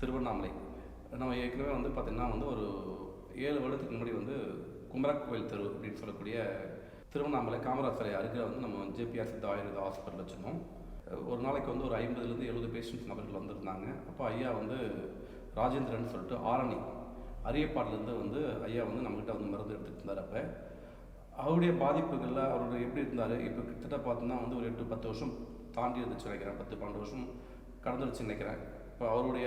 திருவண்ணாமலை. நம்ம ஏற்கனவே வந்து பார்த்திங்கன்னா வந்து ஒரு ஏழு வருடத்துக்கு முன்னாடி வந்து குமரக் கோயில் தெரு அப்படின்னு சொல்லக்கூடிய திருவண்ணாமலை காமராசரை அருகில் வந்து நம்ம ஜேபிஆர் சித்த ஆயுர்வேத ஹாஸ்பிட்டல் வச்சுருந்தோம். ஒரு நாளைக்கு வந்து ஒரு ஐம்பதுலேருந்து எழுபது பேஷண்ட்ஸ் நபர்கள் வந்திருந்தாங்க. அப்போ ஐயா வந்து ராஜேந்திரன் சொல்லிட்டு ஆரணி அரியப்பாடிலேருந்து வந்து ஐயா வந்து நம்மகிட்ட வந்து மருந்து எடுத்துகிட்டு இருந்தார் அப்போ. அவருடைய பாதிப்புகளில் அவருடைய எப்படி இருந்தார்? இப்போ கிட்டத்தட்ட பார்த்தோன்னா வந்து ஒரு எட்டு பத்து வருஷம் தாண்டி இருந்துச்சு நினைக்கிறேன். பத்து பன்னெண்டு வருஷம் கடந்துருச்சு நினைக்கிறேன். இப்போ அவருடைய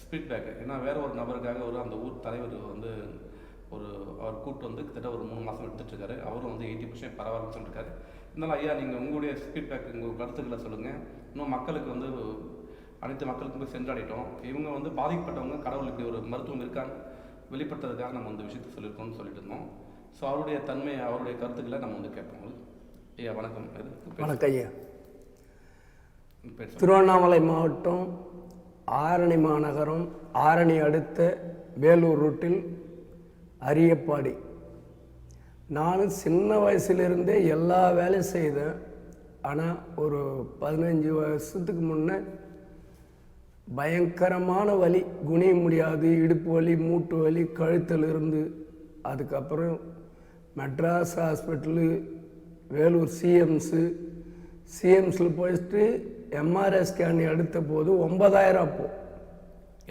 ஸ்பீட் பேக் ஏன்னா வேற ஒரு நபருக்காக ஒரு அந்த ஊர் தலைவர் வந்து ஒரு அவர் கூப்பிட்டு வந்து கிட்டத்தட்ட ஒரு மூணு மாதம் எடுத்துட்டு இருக்காரு. அவரும் வந்து எயிட்டி பர்சன்ட் பரவாயில்லன்னு சொல்லியிருக்காரு இருந்தாலும் ஐயா நீங்கள் உங்களுடைய ஸ்பீட் பேக் உங்கள் கருத்துக்களை சொல்லுங்கள் இன்னும் மக்களுக்கு வந்து அனைத்து மக்களுக்கும் போய் சென்றடையிட்டோம். இவங்க வந்து பாதிக்கப்பட்டவங்க கடவுள் இப்படி ஒரு மருத்துவம் இருக்கான்னு வெளிப்படுத்துறதுக்காக நம்ம இந்த விஷயத்தை சொல்லியிருக்கோம்னு சொல்லிட்டு இருந்தோம். ஸோ அவருடைய தன்மை அவருடைய கருத்துக்களை நம்ம வந்து கேட்போம். ஐயா வணக்கம். வணக்கம் ஐயா. திருவண்ணாமலை மாவட்டம் ஆரணி மாநகரம் ஆரணி அடுத்த வேலூர் ரூட்டில் அரியப்பாடி. நானும் சின்ன வயசுலேருந்தே எல்லா வேலையும் செய்தேன். ஆனால் ஒரு பதினஞ்சு வருஷத்துக்கு முன்னே பயங்கரமான வலி குனிய முடியாது இடுப்பு வலி மூட்டு வலி கழுத்தில் இருந்து. அதுக்கப்புறம் மெட்ராஸ் ஹாஸ்பிட்டலு வேலூர் சிஎம்ஸு சிஎம்ஸில் போயிட்டு எம்ஆர்ஐ ஸ்கேன் எடுத்த போது ஒன்பதாயிரம் அப்போ.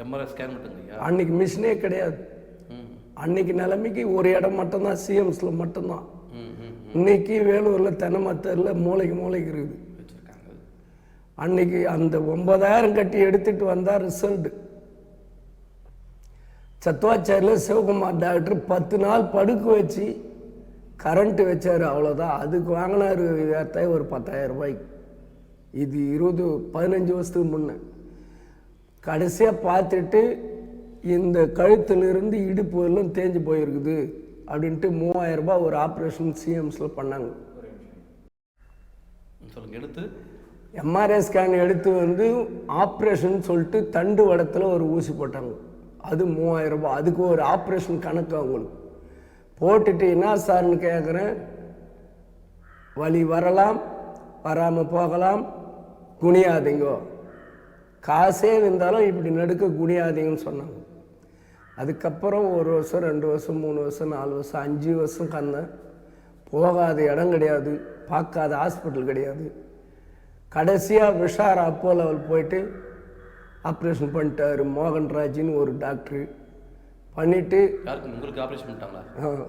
எம்ஆர்ஐ ஸ்கேன் ஐயா அன்னைக்கு மிஷினே கிடையாது. அன்னைக்கு நிலைமைக்கு ஒரு இடம் மட்டும்தான் சிஎம்ஸில் மட்டும்தான். இன்னைக்கு வேலூரில் தென்னமத்தரில் மூளைக்கு மூளைக்கு இருக்குது. அன்னைக்கு அந்த ஒன்பதாயிரம் கட்டி எடுத்துட்டு வந்தா ரிசல்ட் சத்துவாச்சாரியில் சிவகுமார் டாக்டர் பத்து நாள் படுக்க வச்சு கரண்ட் வச்சார் அவ்வளோதான் அதுக்கு வாங்கினார் ஒரு பத்தாயிரம் ரூபாய்க்கு. இது இருபது பதினஞ்சு வருஷத்துக்கு முன்னே. கடைசியாக பார்த்துட்டு இந்த கழுத்திலிருந்து இடுப்பு எல்லாம் தேஞ்சு போயிருக்குது அப்படின்ட்டு மூவாயிரம் ரூபாய் ஒரு ஆப்ரேஷன் சிஎம்ஸில் பண்ணாங்க. சொல்லுங்கள் எடுத்து. எம்ஆர்ஐ ஸ்கேன் எடுத்து வந்து ஆப்ரேஷன் சொல்லிட்டு தண்டு வடத்தில் ஒரு ஊசி போட்டாங்க. அது மூவாயிரம் ரூபாய். அதுக்கு ஒரு ஆப்ரேஷன் கணக்கு அவங்களுக்கு. போட்டுட்டு என்ன சார்னு கேட்குறேன் வலி வரலாம் வராமல் போகலாம் குனியாதீங்கோ. காசே இருந்தாலும் இப்படி நடுக்க குனியாதீங்கன்னு சொன்னாங்க. அதுக்கப்புறம் ஒரு வருஷம் ரெண்டு வருஷம் மூணு வருஷம் நாலு வருஷம் அஞ்சு வருஷம் கந்தேன் போகாத இடம் கிடையாது. பார்க்காத ஹாஸ்பிட்டல் கிடையாது. கடைசியாக விஷார் அப்போ லெவல் போயிட்டு ஆப்ரேஷன் பண்ணிட்டாரு மோகன்ராஜின்னு ஒரு டாக்டரு. பண்ணிவிட்டு உங்களுக்கு ஆப்ரேஷன் பண்ணிட்டாங்களா?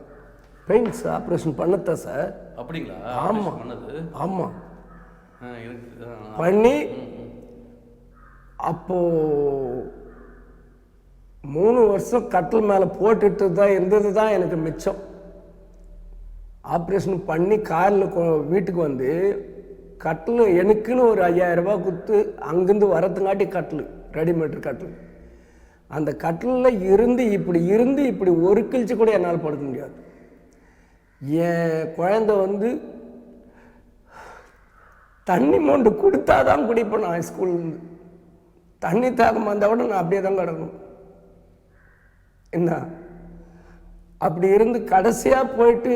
பெயின்ஸ் ஆப்ரேஷன் பண்ணத்தான் சார். அப்படிங்களா? ஆமாம் ஆ, எனக்கு ஆ, பண்ணி ம், ம். அப்போ மூணு வருஷம் கட்டில் மேலே போட்டுட்டு தான் இருந்தது தான் எனக்கு மிச்சம். ஆப்ரேஷன் பண்ணி காரில் வீட்டுக்கு வந்து கட்டில் எனக்குன்னு ஒரு ஐயாயிரம் ரூபாய் கொடுத்து அங்கேருந்து வரத்துங்காட்டி கட்டில் ரெடிமேட் கட்டில். அந்த கட்டிலில் இருந்து இப்படி இருந்து இப்படி ஒரு கிழிச்சு கூட என்னால் படுக்க முடியாது. என் குழந்தை வந்து தண்ணி மொண்டு கொடுத்தாதான் குடிப்பேன் நான் ஸ்கூல்லேருந்து தண்ணி தாகம் வந்தால் கூட நான் அப்படியே தான் கிடக்கணும். என்ன? அப்படி இருந்து கடைசியாக போயிட்டு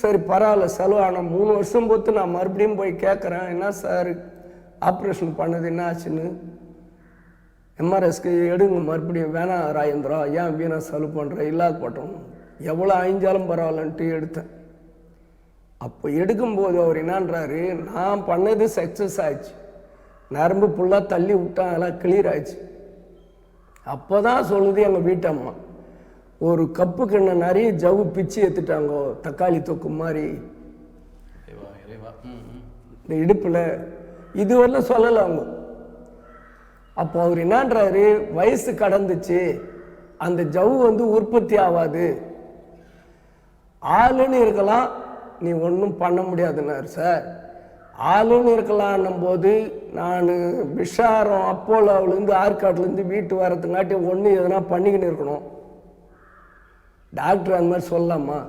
சரி பரவாயில்ல செலவான மூணு வருஷம் பொறுத்து நான் மறுபடியும் போய் கேட்குறேன் என்ன சார் ஆப்ரேஷன் பண்ணது என்ன ஆச்சுன்னு? எம்ஆர்எஸ்க்கு எடுங்க மறுபடியும் வேணாம் ராஜேந்திரா ஏன் வீணாக செலவு பண்ணுற இல்லாத போட்டோம். எவ்வளோ அழிஞ்சாலும் பரவாயில்லன்ட்டு எடுத்தேன். அப்போ எடுக்கும்போது அவர் என்னன்றாரு நான் பண்ணது சக்ஸஸ் ஆச்சு. நரம்பு ஃபுல்லாக தள்ளி விட்டேன் அதெல்லாம் கிளியர் ஆச்சு அப்போ தான் சொல்லுது எங்கள் வீட்டம்மா ஒரு கப்பு கிண்ண நிறைய ஜவ்வு பிச்சு எடுத்துட்டாங்கோ தக்காளி தொக்கு மாதிரி. இந்த இடுப்பில் இதுவரையிலும் சொல்லலை அவங்க. அப்போ அவர் என்னன்றாரு வயசு கடந்துச்சு. அந்த ஜவ்வு வந்து உற்பத்தி ஆகாது. ஆளுன்னு இருக்கலாம் நீ ஒன்றும் பண்ண முடியாதுன்னாரு சார். ஆளுன்னு இருக்கலான்னும் போது நான் விஷாரம் அப்போலோவிலேருந்து ஆற்காட்டிலேருந்து வீட்டு வரதுங்காட்டி ஒன்று எதனா பண்ணிக்கின்னு இருக்கணும். டாக்டர் அந்த மாதிரி சொல்லலாமா?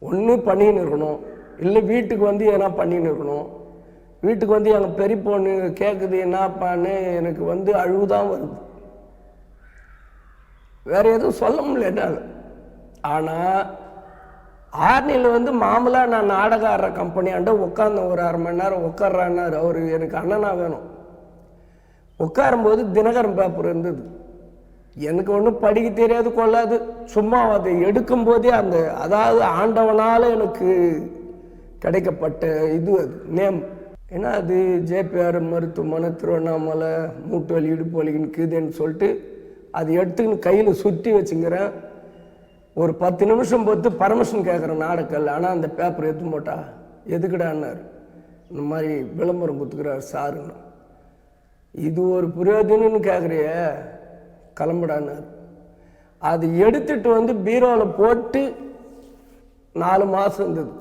ஒன்று பண்ணிக்கின்னு இருக்கணும். இல்லை வீட்டுக்கு வந்து எதனா பண்ணிக்கின்னு இருக்கணும். வீட்டுக்கு வந்து எங்கள் பெரிய பொண்ணு கேட்குது என்னப்பான்னு எனக்கு வந்து அழுவுதான் வருது. வேற எதுவும் சொல்ல முடியல என்னால். ஆனால் ஆர்னியில் வந்து மாமூலாக நான் நாடகம் ஆடுற கம்பெனியாண்ட உட்காந்து ஒரு அரை மணி நேரம் உட்கார்றான்னாரு அவர் எனக்கு அண்ணனாக வேணும். உட்காரும்போது தினகரன் பேப்பர் இருந்தது. எனக்கு ஒன்றும் படிக்க தெரியாது கொள்ளாது. சும்மா அதை எடுக்கும்போதே அந்த அதாவது ஆண்டவனால் எனக்கு கிடைக்கப்பட்ட இது அது. நேம். ஏன்னா அது? ஜேபிஆர் மருத்துவமனை திருவண்ணாமலை மூட்டு வலி இடுப்பு வலிக்குன்னு இருக்குதுன்னு சொல்லிட்டு அது எடுத்துக்கின்னு கையில் சுற்றி வச்சுங்கிறேன். ஒரு பத்து நிமிஷம் பொறுத்து பர்மிஷன் கேட்குற நாடக்கல் ஆனால் அந்த பேப்பர் எடுத்து போட்டா எதுக்குடான்னாரு இந்த மாதிரி விளம்பரம் கொடுத்துக்கிறார் சாருன்னு. இது ஒரு பிரயோஜனம்னு கேட்குறிய கிளம்புடான்னாரு அது எடுத்துட்டு வந்து பீரோவில் போட்டு நாலு மாதம் இருந்தது.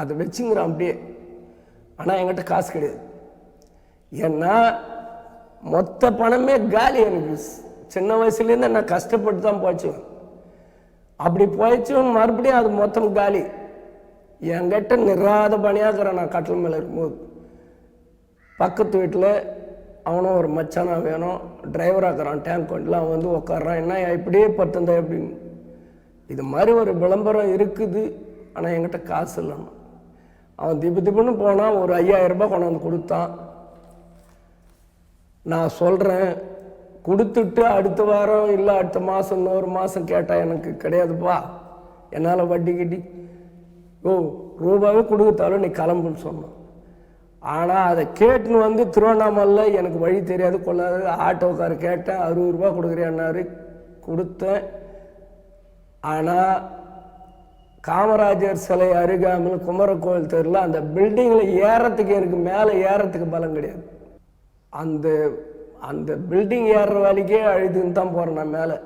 அதை வச்சுங்கிறான் அப்படியே. ஆனால் என்கிட்ட காசு கிடையாது. ஏன்னா மொத்த பணமே காலி எனக்கு. சின்ன வயசுலேருந்து நான் கஷ்டப்பட்டு தான் போச்சுவேன் அப்படி போயிடுச்சும் மறுபடியும் அது மொத்தம் காலி. என்கிட்ட நிறாத இருக்கிறான் நான் கட்டில் மேலே இருக்கும்போது. பக்கத்து வீட்டில் அவனும் ஒரு மச்சானா வேணும். டிரைவராக்குறான் டேங்க் வண்டியில் அவன் வந்து உட்காடுறான் என்ன இப்படியே பத்துந்தா அப்படின்னு இது மாதிரி ஒரு விளம்பரம் இருக்குது. ஆனால் என்கிட்ட காசு இல்லைன்னு அவன் திப்பு திப்புன்னு போனான் ஒரு ஐயாயிரம் ரூபாய் கொண்டாந்து கொடுத்தான். நான் சொல்கிறேன் கொடுத்துட்டு அடுத்த வாரம் இல்லை அடுத்த மாதம் இன்னொரு மாதம் கேட்டால் எனக்கு கிடையாதுப்பா. என்னால் வட்டி கட்டி. ஓ ரூபாவே கொடுக்கத்தாலும் நீ கிளம்புன்னு சொன்னோம் ஆனால் அதை கேட்டுன்னு வந்து திருவண்ணாமலையில் எனக்கு வழி தெரியாது கொள்ளாது. ஆட்டோக்கார கேட்டேன் அறுபது ரூபா கொடுக்குறேன்னாரு கொடுத்தேன். ஆனால் காமராஜர் சிலை அருகாமல் குமரக்கோவில் தெருல அந்த பில்டிங்கில் ஏறத்துக்கு எனக்கு மேலே ஏறத்துக்கு பலம் கிடையாது. அந்த அந்த பில்டிங் ஏறுற வேலைக்கே அழுதுன்னு தான் போகிறேன் நான் மேலே.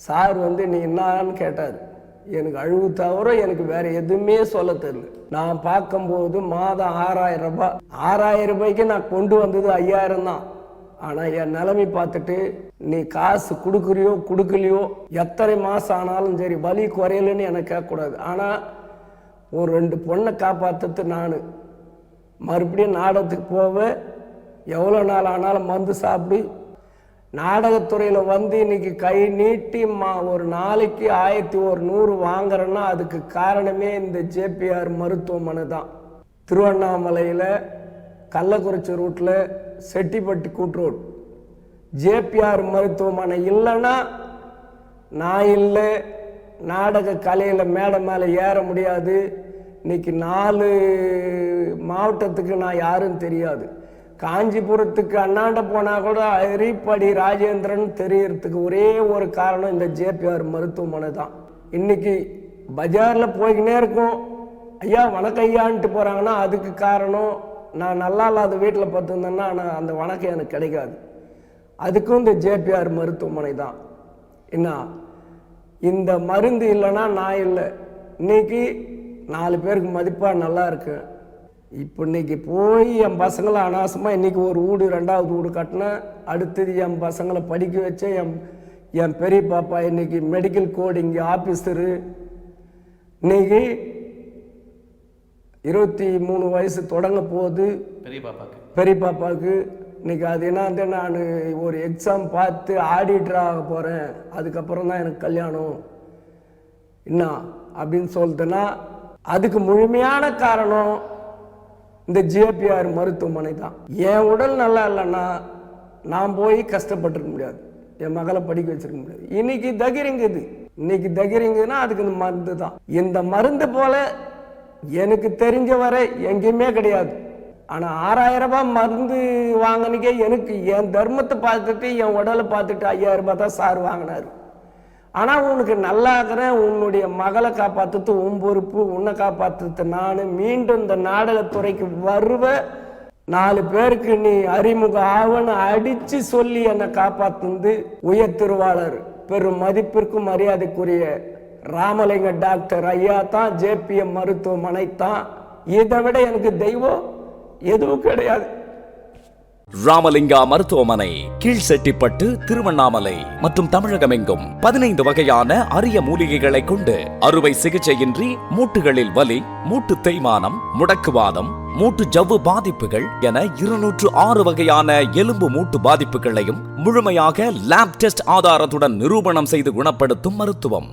சார் வந்து நீ என்னான்னு கேட்டார். எனக்கு அழுவு தவிர எனக்கு வேற எதுவுமே சொல்ல தெரியல. நான் பார்க்கும்போது மாதம் ஆறாயிரம் ரூபாய். ஆறாயிரம் ரூபாய்க்கு நான் கொண்டு வந்தது ஐயாயிரம் தான். ஆனால் என் நிலைமை பார்த்துட்டு நீ காசு கொடுக்குறியோ கொடுக்கலையோ எத்தனை மாதம் ஆனாலும் சரி வலி குறையலன்னு எனக்கு கேட்கக்கூடாது. ஆனால் ஒரு ரெண்டு பொண்ணை காப்பாற்றுறது நான். மறுபடியும் நாடகத்துக்கு போவேன். எவ்வளோ நாள் ஆனாலும் மருந்து சாப்பிடு. நாடகத்துறையில் வந்து இன்னைக்கு கை நீட்டி மா ஒரு நாளைக்கு ஆயிரத்தி ஒரு நூறு வாங்குறேன்னா அதுக்கு காரணமே இந்த ஜேபிஆர் மருத்துவமனை தான். திருவண்ணாமலையில் கள்ளக்குறிச்சி ரூட்டில் செட்டிப்பட்டி கூட்ரோட் ஜேபிஆர் மருத்துவமனை இல்லைன்னா நான் இல்லை. நாடக கலையில் மேடை மேலே ஏற முடியாது. இன்னைக்கு நாலு மாவட்டத்துக்கு நான் யாரும் தெரியாது. காஞ்சிபுரத்துக்கு அண்ணாண்ட போனால் கூட அரிப்படி ராஜேந்திரன் தெரியறதுக்கு ஒரே ஒரு காரணம் இந்த ஜேபிஆர் மருத்துவமனை தான். இன்னைக்கு பஜாரில் போய்கினே இருக்கும். ஐயா வணக்கம் ஐயான்ட்டு போகிறாங்கன்னா அதுக்கு காரணம் நான் நல்லா இல்லாத வீட்டில் பார்த்துருந்தேன்னா நான் அந்த வணக்கம் எனக்கு கிடைக்காது. அதுக்கும் இந்த ஜேபிஆர் மருத்துவமனை தான். என்ன இந்த மருந்து இல்லைன்னா நான் இல்லை. இன்னைக்கு நாலு பேருக்கு மதிப்பாக நல்லா இருக்கேன் இப்போ இன்னைக்கு போய் என் பசங்களை அனாவசமாக இன்னைக்கு ஒரு வீடு ரெண்டாவது வீடு கட்டினேன் அடுத்தது என் பசங்களை படிக்க வச்சேன் என் என் பெரிய பாப்பா இன்னைக்கு மெடிக்கல் கோடிங் ஆஃபீஸரு இன்னைக்கு இருபத்தி மூணு வயசு தொடங்க போகுது. பெரிய பாப்பாக்கு பெரிய பாப்பாவுக்கு இன்னைக்கு அது என்னது நான் ஒரு எக்ஸாம் பார்த்து ஆடிட்டர் ஆக போகிறேன் அதுக்கப்புறம் தான் எனக்கு கல்யாணம். என்ன அப்படின்னு சொல்லிட்டுனா அதுக்கு முழுமையான காரணம் இந்த ஜேபிஆர் மருத்துவமனை தான். என் உடல் நல்லா இல்லைன்னா நான் போய் கஷ்டப்பட்டிருக்க முடியாது. என் மகளை படிக்க வச்சிருக்க முடியாது. இன்னைக்கு தகிரிங்குது இன்னைக்கு தகிரிங்குதுன்னா அதுக்கு இந்த மருந்து தான். இந்த மருந்து போல எனக்கு தெரிஞ்ச வரை எங்கேயுமே கிடையாது. ஆனால் ஆறாயிரம் ரூபாய் மருந்து வாங்கினக்கே எனக்கு என் தர்மத்தை பார்த்துட்டு என் உடலை பார்த்துட்டு ஐயாயிரம் ரூபாய் தான் சார் வாங்கினாரு. ஆனால் உனக்கு நல்லா இருக்கிறேன் உன்னுடைய மகளை காப்பாற்றுறது உன் பொறுப்பு உன்னை காப்பாற்றுறது நான் மீண்டும் இந்த நாடகத்துறைக்கு வருவ. நாலு பேருக்கு நீ அறிமுக ஆவன்னு அடித்து சொல்லி என்னை காப்பாற்றுந்து உயர் திருவாளர். பெரும் மதிப்பிற்கும் மரியாதைக்குரிய ராமலிங்க டாக்டர் ஐயா தான் ஜேபிஎம் மருத்துவமனை தான். இதை விட எனக்கு தெய்வம் எதுவும் கிடையாது. ராமலிங்கா மருத்துவமனை கீழ்செட்டிப்பட்டு திருவண்ணாமலை மற்றும் தமிழகமெங்கும் பதினைந்து வகையான அரிய மூலிகைகளை கொண்டு அறுவை சிகிச்சையின்றி மூட்டுகளில் வலி மூட்டு தேய்மானம் முடக்குவாதம் மூட்டு ஜவ்வு பாதிப்புகள் என இருநூற்று ஆறு வகையான எலும்பு மூட்டு பாதிப்புகளையும் முழுமையாக லேப் டெஸ்ட் ஆதாரத்துடன் நிரூபணம் செய்து குணப்படுத்தும் மருத்துவம்.